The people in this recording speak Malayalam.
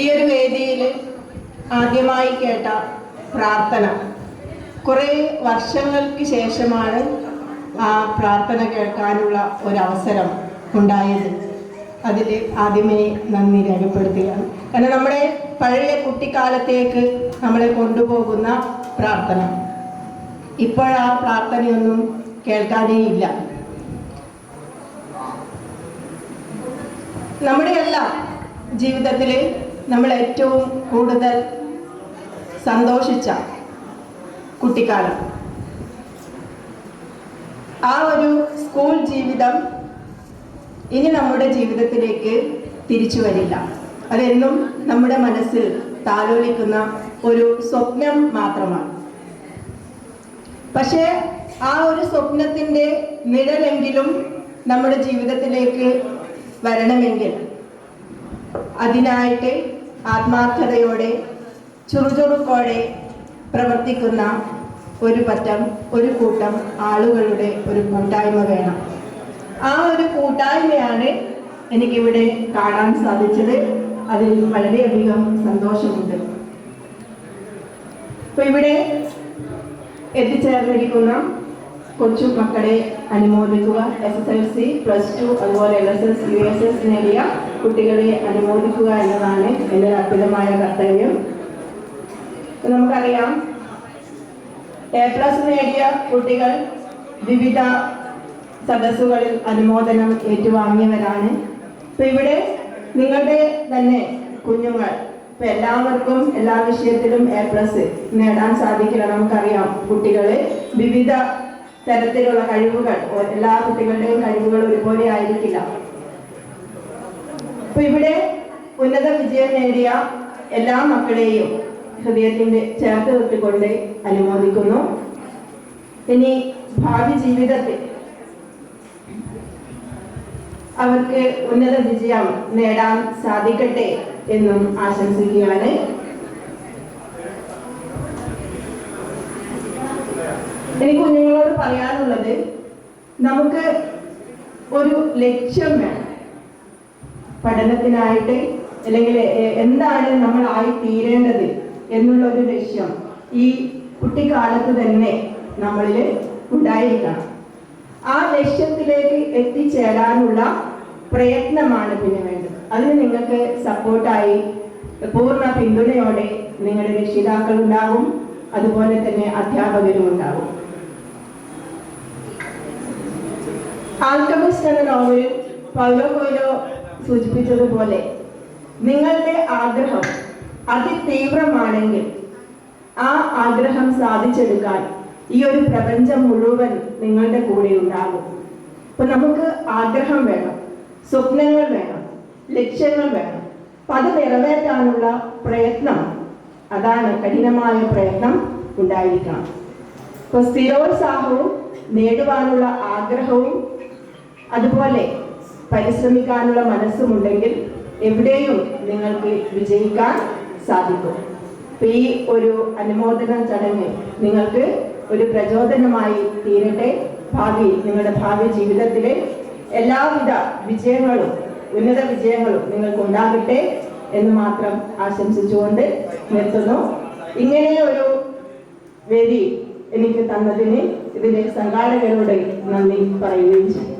ഈ ഒരു വേദിയിൽ ആദ്യമായി കേട്ട പ്രാർത്ഥന. കുറേ വർഷങ്ങൾക്ക് ശേഷമാണ് ആ പ്രാർത്ഥന കേൾക്കാനുള്ള ഒരവസരം ഉണ്ടായത്. അതിൽ ആദ്യമേ നന്ദി രേഖപ്പെടുത്തുകയാണ്. കാരണം നമ്മുടെ പഴയ കുട്ടിക്കാലത്തേക്ക് നമ്മളെ കൊണ്ടുപോകുന്ന പ്രാർത്ഥന. ഇപ്പോഴാ പ്രാർത്ഥനയൊന്നും കേൾക്കാനേ ഇല്ല നമ്മുടെ എല്ലാം ജീവിതത്തിൽ നമ്മൾ ഏറ്റവും കൂടുതൽ സന്തോഷിച്ച കുട്ടിക്കാലം. ആ ഒരു സ്കൂൾ ജീവിതം ഇനി നമ്മുടെ ജീവിതത്തിലേക്ക് തിരിച്ചു വരില്ല. അതെന്നും നമ്മുടെ മനസ്സിൽ താലോലിക്കുന്ന ഒരു സ്വപ്നം മാത്രമാണ്. പക്ഷേ ആ ഒരു സ്വപ്നത്തിന്റെ നിഴലെങ്കിലും നമ്മുടെ ജീവിതത്തിലേക്ക് വരണമെങ്കിൽ അതിനായിട്ട് ആത്മാർത്ഥതയോടെ ചുറുചുറുക്കോടെ പ്രവർത്തിക്കുന്ന ഒരു പറ്റം ഒരു കൂട്ടം ആളുകളുടെ ഒരു കൂട്ടായ്മ വേണം. ആ ഒരു കൂട്ടായ്മയാണ് എനിക്കിവിടെ കാണാൻ സാധിച്ചത്. അതിൽ വളരെയധികം സന്തോഷമുണ്ട്. അപ്പൊ ഇവിടെ എത്തിച്ചേർന്നിരിക്കുന്ന കൊച്ചു മക്കളെ അനുമോദിക്കുക. S S L C plus two അതുപോലെ L S S U S S നേടിയ കുട്ടികളെ അനുമോദിക്കുക എന്നതാണ് എന്റെ അർപ്പിതമായ കർത്തവ്യം. നമുക്കറിയാം എ പ്ലസ് നേടിയ കുട്ടികൾ വിവിധ സദസ്സുകളിൽ അനുമോദനം ഏറ്റുവാങ്ങിയവരാണ്. ഇപ്പൊ ഇവിടെ നിങ്ങളുടെ തന്നെ കുഞ്ഞുങ്ങൾ ഇപ്പൊ എല്ലാവർക്കും എല്ലാ വിഷയത്തിലും എ പ്ലസ് നേടാൻ സാധിക്കില്ല നമുക്കറിയാം. കുട്ടികൾ വിവിധ തരത്തിലുള്ള കഴിവുകൾ എല്ലാ കുട്ടികളുടെയും കഴിവുകൾ ഒരുപോലെ ആയിരിക്കില്ല. അപ്പൊ ഇവിടെ ഉന്നത വിജയം നേടിയ എല്ലാ മക്കളെയും ഹൃദയത്തിന്റെ ചേർത്ത് നിർത്തിക്കൊണ്ട് അനുമോദിക്കുന്നു. ഇനി ഭാവി ജീവിതത്തിൽ അവർക്ക് ഉന്നത വിജയം നേടാൻ സാധിക്കട്ടെ എന്നും ആശംസിക്കുകയാണ്. എനിക്ക് കുഞ്ഞുങ്ങളോട് പറയാനുള്ളത് നമുക്ക് ഒരു ലക്ഷ്യം വേണം. പഠനത്തിനായിട്ട് അല്ലെങ്കിൽ എന്താണ് നമ്മൾ ആയി തീരേണ്ടത് എന്നുള്ള ഒരു ലക്ഷ്യം ഈ കുട്ടിക്കാലത്ത് തന്നെ നമ്മളിൽ ഉണ്ടായിരിക്കണം. ആ ലക്ഷ്യത്തിലേക്ക് എത്തിച്ചേരാനുള്ള പ്രയത്നമാണ് പിന്നെ വേണ്ടത്. അതിന് നിങ്ങൾക്ക് സപ്പോർട്ടായി പൂർണ പിന്തുണയോടെ നിങ്ങളുടെ രക്ഷിതാക്കൾ ഉണ്ടാവും. അതുപോലെ തന്നെ അധ്യാപകരും ഉണ്ടാവും. ആൽക്കമിസ്റ്റ് എന്ന നോവലിൽ പൗലോ കൊയിലോ സൂചിപ്പിച്ചതുപോലെ നിങ്ങളുടെ ആഗ്രഹം അതിതീവ്രമാണെങ്കിൽ ആ ആഗ്രഹം സാധിച്ചെടുക്കാൻ ഈ ഒരു പ്രപഞ്ചം മുഴുവൻ നിങ്ങളുടെ കൂടെ ഉണ്ടാകും. അപ്പൊ നമുക്ക് ആഗ്രഹം വേണം സ്വപ്നങ്ങൾ വേണം ലക്ഷ്യങ്ങൾ വേണം. അപ്പൊ അത് നിറവേറ്റാനുള്ള പ്രയത്നം അതാണ് കഠിനമായ പ്രയത്നം ഉണ്ടായിരിക്കണം. ഇപ്പൊ സ്ഥിരോത്സാഹവും നേടുവാനുള്ള ആഗ്രഹവും അതുപോലെ പരിശ്രമിക്കാനുള്ള മനസ്സുമുണ്ടെങ്കിൽ എവിടെയും നിങ്ങൾക്ക് വിജയിക്കാൻ സാധിക്കും. അപ്പൊ ഈ ഒരു അനുമോദന ചടങ്ങ് നിങ്ങൾക്ക് ഒരു പ്രചോദനമായി തീരട്ടെ. ഭാവി നിങ്ങളുടെ ഭാവി ജീവിതത്തിലെ എല്ലാവിധ വിജയങ്ങളും ഉന്നത വിജയങ്ങളും നിങ്ങൾക്ക് ഉണ്ടാകട്ടെ എന്ന് മാത്രം ആശംസിച്ചുകൊണ്ട് നിർത്തുന്നു. ഇങ്ങനെ ഒരു വേദി എനിക്ക് തന്നതിന് ഇതിന്റെ സംഘാടകരോട് നന്ദി പറയുകയും ചെയ്യും.